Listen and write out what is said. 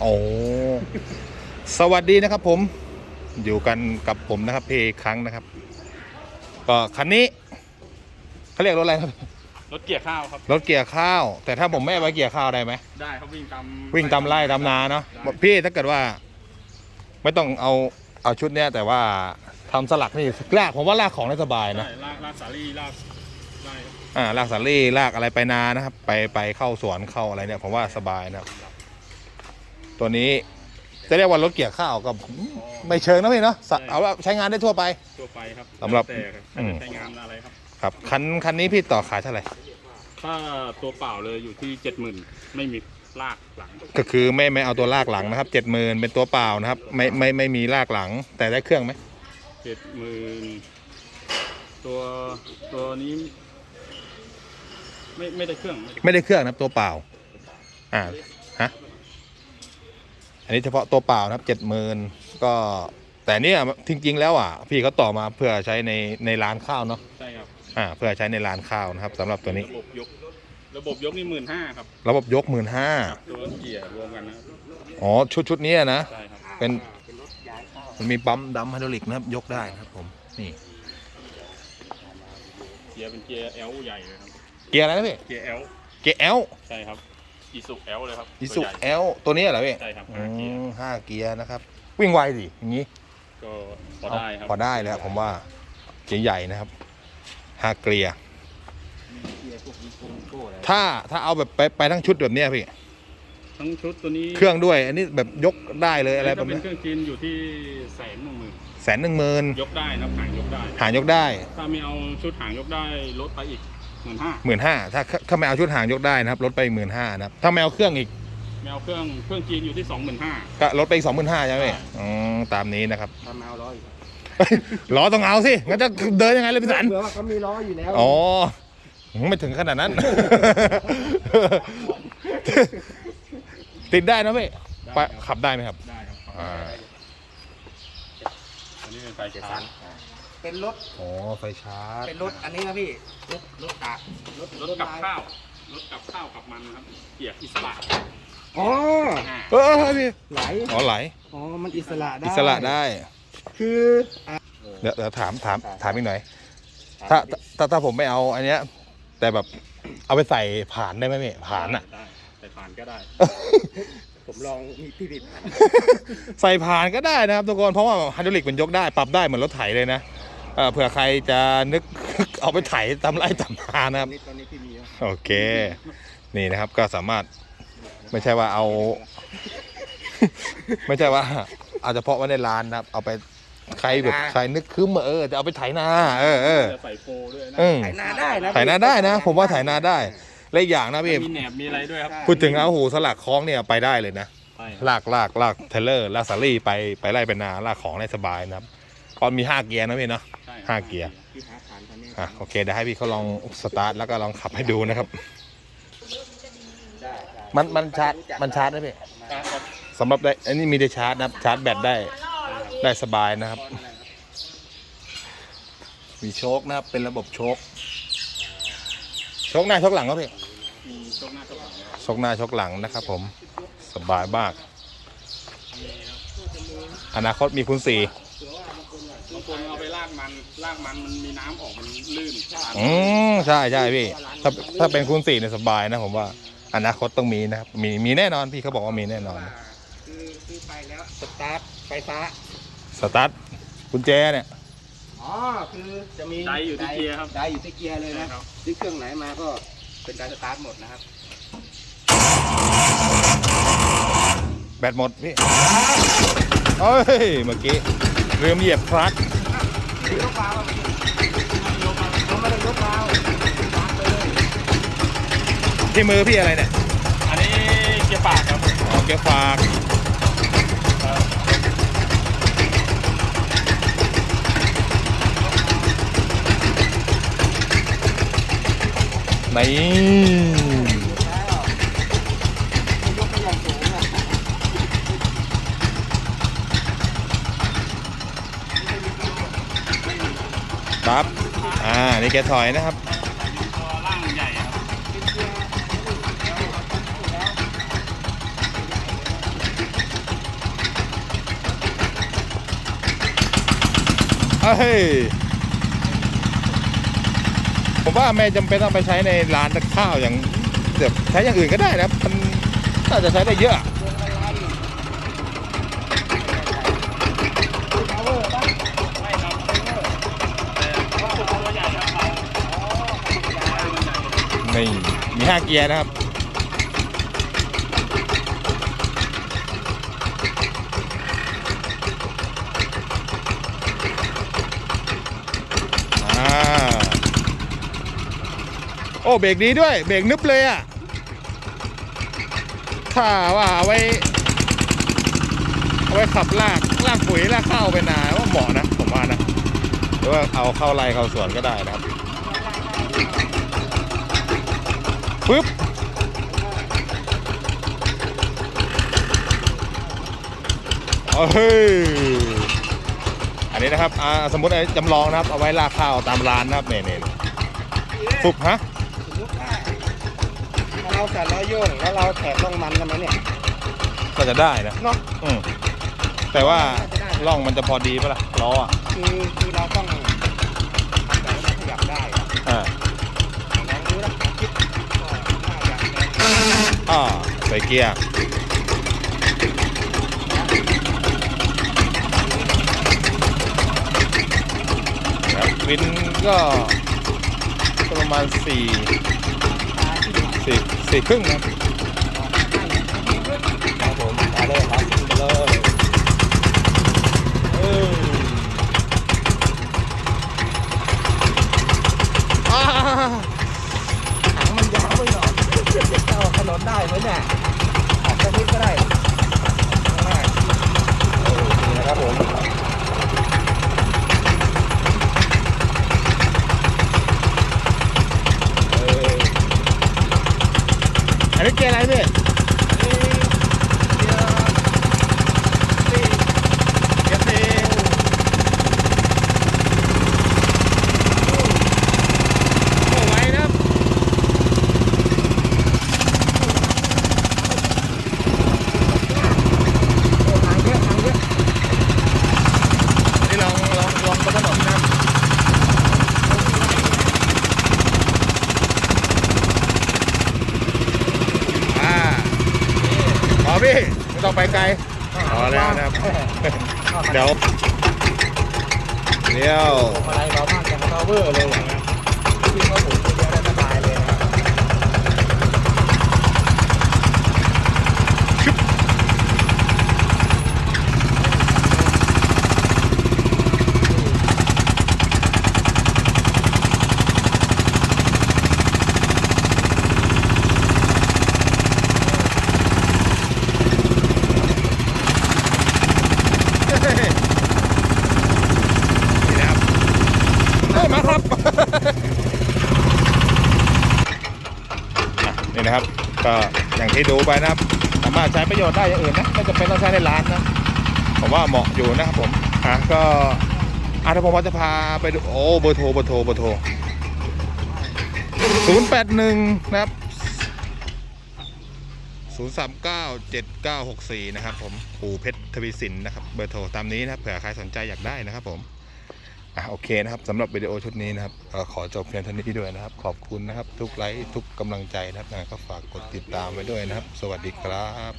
โอ้สวัสดีนะครับผมอยู่กันกับผมนะครับเพครั้งนะครับ ก็คันนี้เขาเรียกรถอะไรครับ รถเกียร์ข้าวครับ รถเกียร์ข้าว แต่ถ้าผมไม่เอาไว้เกียร์ข้าวได้ไหมได้ครับวิ่งตามวิ่งตามไร่ตามนาเนาะได้พี่ถ้าเกิดว่า ไม่ต้องเอาเอาชุดเนี้ยแต่ว่าทำสลักนี่ลากผมว่าลากของได้สบายนะใช่ลากลากสาลี่ลากได้ครับอ่าลากสาลี่ลากอะไรไปนานะครับ ไปไปเข้าสวนเข้าอะไรเนี่ยผมว่าสบายนะครับ ตัวนี้จะเรียกว่ารถเกี่ยวข้าวก็ไม่เชิงนะพี่เนาะสะเอาว่าใช้งานได้ทั่วไป ทั่วไปครับสำหรับแต่ครับอืม ใช้งานอะไรครับ ครับคันคันนี้พี่ต่อขายเท่าไหร่ถ้าตัวเปล่าเลยอยู่ที่เจ็ดหมื่นไม่มีลากหลังก็คือไม่ไม่เอาตัวลากหลังนะครับเจ็ดหมื่นเป็นตัวเปล่านะครับไม่ไม่ไม่มีลากหลัง แต่ได้เครื่องไหมเจ็ดหมื่นตัวตัวนี้ ไม่ไม่ได้เครื่องไม่ได้ไม่ได้เครื่องนะครับตัวเปล่าอ่าฮะ อันนี้เฉพาะตัวเปล่านะครับเจ็ดหมื่นก็แต่เนี่ยจริงๆแล้วอะพี่เขาต่อมาเพื่อใช้ในในร้านข้าวเนาะใช่ครับอ่าเพื่อใช้ในร้านข้าวนะครับสำหรับตัวนี้ ระบบยกระบบยกนี่หมื่นห้าครับ ระบบยกหมื่นห้าครับตัวเกียร์รวมกันนะครับอ๋อชุดชุดนี้นะใช่ครับเป็นมันมีปั๊มดัมไฮดรอลิกนะครับยกได้นะครับผมนี่เกียร์เป็นเกียร์ L ใหญ่เลยครับเกียร์อะไรนะพี่เกียร์ L เกียร์ L ใช่ครับ อีสุ L เลยครับอิสุตัวใหญ่ L ตัวนี้เหรอพี่ใช่ครับอืห้าเกียร์มห้าเกียร์นะครับ วิ่งไวดิอย่างนี้ ก็พอได้ครับพอได้เลยครับผมว่าเกียร์ใหญ่นะครับห้าเกียร์ถ้าถ้าเอาแบบไปไปทั้งชุดแบบเนี้ยพี่ ทั้งชุดตัวนี้เครื่องด้วย อันนี้แบบยกได้เลยอะไรแบถ้าบเป็นนี้เครื่องจีนอยู่ที่แสนหนึ่งหมื่นแสนหนึ่งหมื่นยกได้นะครับหางยกได้ หางยกได้ ถ้าไม่เอาชุดหางยกได้ลดไปอีก หมื่นห้าหมื่นห้าถ้าถ้าไม่เอาชุดหางยกได้นะครับลดไปหมื่นห้านะครับถ้าไม่เอาเครื่องอีกไม่เอาเครื่องเครื่องจีนอยู่ที่สองหมื่นห้าก็ลดไปอีกสองหมื่นห้าใช่ไหมใช่พี่อืมตามนี้นะครับทำเอาล้ออีกล้อต้องเอาสิงั้นจะเดินยังไงเลยพี่สันเผื่อว่าเขามีล้ออยู่แล้วอ๋อไม่ถึงขนาดนั้น ติดได้นะพี่ไปขับได้ไหมครับได้ครับอ่าอันนี้เป็นไฟชาร์จ เป็นรถอ๋อไฟชาร์จเป็นรถอันนี้นะพี่รถรถกะรถรถกับข้าวรถกับข้าวกับมันนะครับเกียร์อิสระอ๋ออ่าเออพี่ไหลอ๋อไหลอ๋อมันอิสระได้อิสระได้ คืออะเดี๋ยวเดี๋ยวถามถามถามอีกหน่อย ถ้าถ้าถ้าผมไม่เอาอันเนี้ย แต่แบบเอาไปใส่ผ่านได้ไหมพี่ผ่านอะ ได้แต่ผ่านก็ได้ ผมลองมีพี่บิด ใส่ผ่านก็ได้นะครับทุกคนเพราะว่าไฮดรอลิกมันยกได้ปรับได้เหมือนรถไถเลยนะ เอ่อเผื่อใครจะนึก เอาไปไถตามไร่ตามนานะครับนี่ตอนนี้พี่มีแล้วโอเค นี่นะครับก็สามารถไม่ใช่ว่าเอา ไม่ใช่ว่า เอาเฉพาะไว้ในร้านนะครับ เอาไปใครแบบใครนึกคืมเออจะเอาไปไถนาเออเออจะใส่โฟด้วยนะอืมไถนาได้นะไถนาได้นะ ผมว่าไถนาได้และอีกอย่างนะพี่มีแหนบมีอะไรด้วยครับพูดถึงเอาหูสลักคล้องเนี่ยไปได้เลยนะ ใช่ลากลากลากเทเลอร์ลากสาลี่ไปไปไล่ไปนาลากของได้สบายนะครับตอนมีห้าเกียร์นะพี่เนาะใช่ครับ ห้าเกียร์พี่หาฐานคันนี้อะโอเคเดี๋ยวให้พี่เขาลองสตาร์ทแล้วก็ลองขับให้ดูนะครับได้ได้มันมันชาร์จมันชาร์จได้พี่ครับสำหรับได้อันนี้มีได้ชาร์จนะครับชาร์จแบตได้ได้สบายนะครับ มีโชคนะครับเป็นระบบโชคโชคหน้าโชคหลังครับพี่มีโชคหน้าโชคหลังนะครับโชคหน้าโชคหลังนะครับผมสบายมาก อนาคตมีคุณสี่บางคนเอาไปลากมันลากมันมันมีน้ำออกมันลื่นอืมใช่ใช่พี่ถ้าถ้าเป็นคุณสี่เนี่ยสบายนะผมว่าอนาคตต้องมีนะครับมีมีแน่นอนพี่เขาบอกว่ามีแน่นอนคือคือไปแล้วสตาร์ทไฟฟ้า สตาร์ทกุญแจเนี่ย อ๋อ คือจะมีไดอยู่ที่เกียร์ครับได้อยู่ที่เกียร์เลยใช่นะครับ ซื้อเครื่องไหนมาก็เป็นการสตาร์ทหมดนะครับ แบตหมดพี่เอ้ยเมื่อกี้ลืมเหยียบคลัตช์ ยกเบาเราไม่ได้ยกเบาตามไปเลยที่มือพี่อะไรเนี่ยอันนี้เกียร์ปากครับอ๋อเกียร์ฝากนี่ ปั๊บอ่านี่แกถอยนะครับเฮ้ยผมว่าแม่จำเป็นต้องไปใช้ในร้านข้าวอย่างแบบใช้อย่างอื่นก็ได้นะครับ มันน่าจะใช้ได้เยอะ นี่มีห้าเกียร์นะครับ อ่า โอ้ เบรกดีด้วย เบรกนึบเลยอะ่ะ ถ้าว่าเอาไว้เอาไว้ขับลากลากปุ๋ยลากข้าวไปนาว่าเหมาะนะ ผมว่านะ หรือว่าเอาเข้าไร่เข้าสวนก็ได้นะครับ ปึ๊บเฮ้ยอันนี้นะครับอ่าสมมติไอ้จำลองนะครับ เอาไว้ลากข้าวตามร้านนะครับเนี่ยเนี่ยฟุบฮะถ้าเราจัดร้อยโยงแล้วเราแถมลงมันทำไมเนี่ย ก็จะได้นะเนาะอืมแต่ว่าร่องมันจะพอดีปะล่ะล้ออะคือคือเราต้องแต่ว่าขยับได้อะอ่า ลองดูนะคิดก็น่าจะเป็น อ่าใส่เกียร์ครับวินก็ก็ประมาณสี่สี่สี่ครึ่งนะ ครับผมมาเลยครับมาเลย เอออ่า ถังมันยาวไปหน่อยเข้าถนนได้ไหมเนี่ยออกสักนิดก็ได้ง่ายๆเออนี่นะครับผม เอออันนี้เกียร์อะไรพี่เกียร์สี่โอ้ไว้นะครับ โอ้ทางเยอะทางเยอะ นี่ลองลองลองบนถนนนะครับอ่าพอพี่ไม่ ต้องไปไกลพอแล้วนะครับ เดี๋ยวเดี๋ยวอะไรเรามากอย่างเราเวอร์เลยอย่างเงี้ยที่เขาถูกเยอะได้สบายเลยนะครับ นี่นะครับเฮ้ยมาครับ อะนี่นะครับ ก็อย่างที่ดูไปนะครับ สามารถใช้ประโยชน์ได้อย่างอื่นนะไม่จำเป็นต้องใช้ในร้านนะผมว่าเหมาะอยู่นะครับผมอะก็อาถ้าผมว่าจะพาไปดูโอ้เบอร์โทรเบอร์โทรเบอร์โทรศูนย์แปดหนึ่งนะครับศูนย์สามเก้าเจ็ดเก้าหกสี่นะครับผมปู่เพชรทวีสินนะครับเบอร์โทรตามนี้นะครับเผื่อใครสนใจอยากได้นะครับผม อะโอเคนะครับสำหรับวิดีโอชุดนี้นะครับอขอจบเพียงเท่านี้ด้วยนะครับ ขอบคุณนะครับ ทุกไลค์ทุกกำลังใจนะครับก็ฝากกดติดตามไว้ด้วยนะครับ สวัสดีครับ